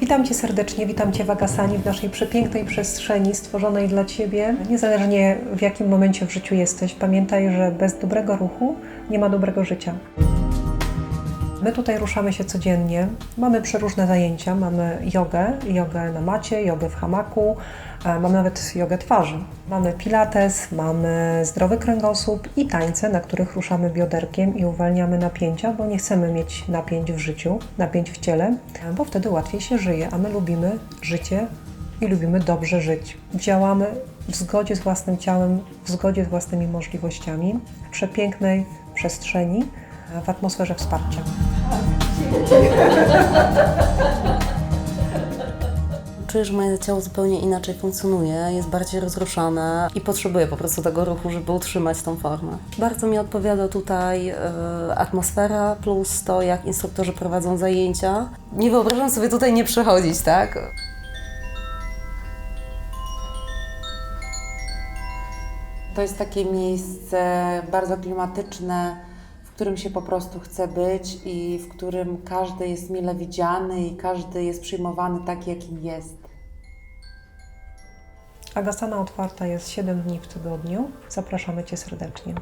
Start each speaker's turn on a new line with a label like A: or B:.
A: Witam Cię serdecznie, witam Cię w Agasani, w naszej przepięknej przestrzeni stworzonej dla Ciebie. Niezależnie w jakim momencie w życiu jesteś, pamiętaj, że bez dobrego ruchu nie ma dobrego życia. My tutaj ruszamy się codziennie. Mamy przeróżne zajęcia. Mamy jogę, jogę na macie, jogę w hamaku, e, mamy nawet jogę twarzy. Mamy pilates, mamy zdrowy kręgosłup i tańce, na których ruszamy bioderkiem i uwalniamy napięcia, bo nie chcemy mieć napięć w życiu, napięć w ciele, bo wtedy łatwiej się żyje, a my lubimy życie i lubimy dobrze żyć. Działamy w zgodzie z własnym ciałem, w zgodzie z własnymi możliwościami, w przepięknej przestrzeni, w atmosferze wsparcia.
B: Czuję, że moje ciało zupełnie inaczej funkcjonuje, jest bardziej rozruszane i potrzebuję po prostu tego ruchu, żeby utrzymać tą formę. Bardzo mi odpowiada tutaj e, atmosfera plus to, jak instruktorzy prowadzą zajęcia. Nie wyobrażam sobie tutaj nie przychodzić, tak?
C: To jest takie miejsce bardzo klimatyczne, w którym się po prostu chce być i w którym każdy jest mile widziany i każdy jest przyjmowany taki, jaki jest.
A: Agasana otwarta jest 7 dni w tygodniu. Zapraszamy Cię serdecznie.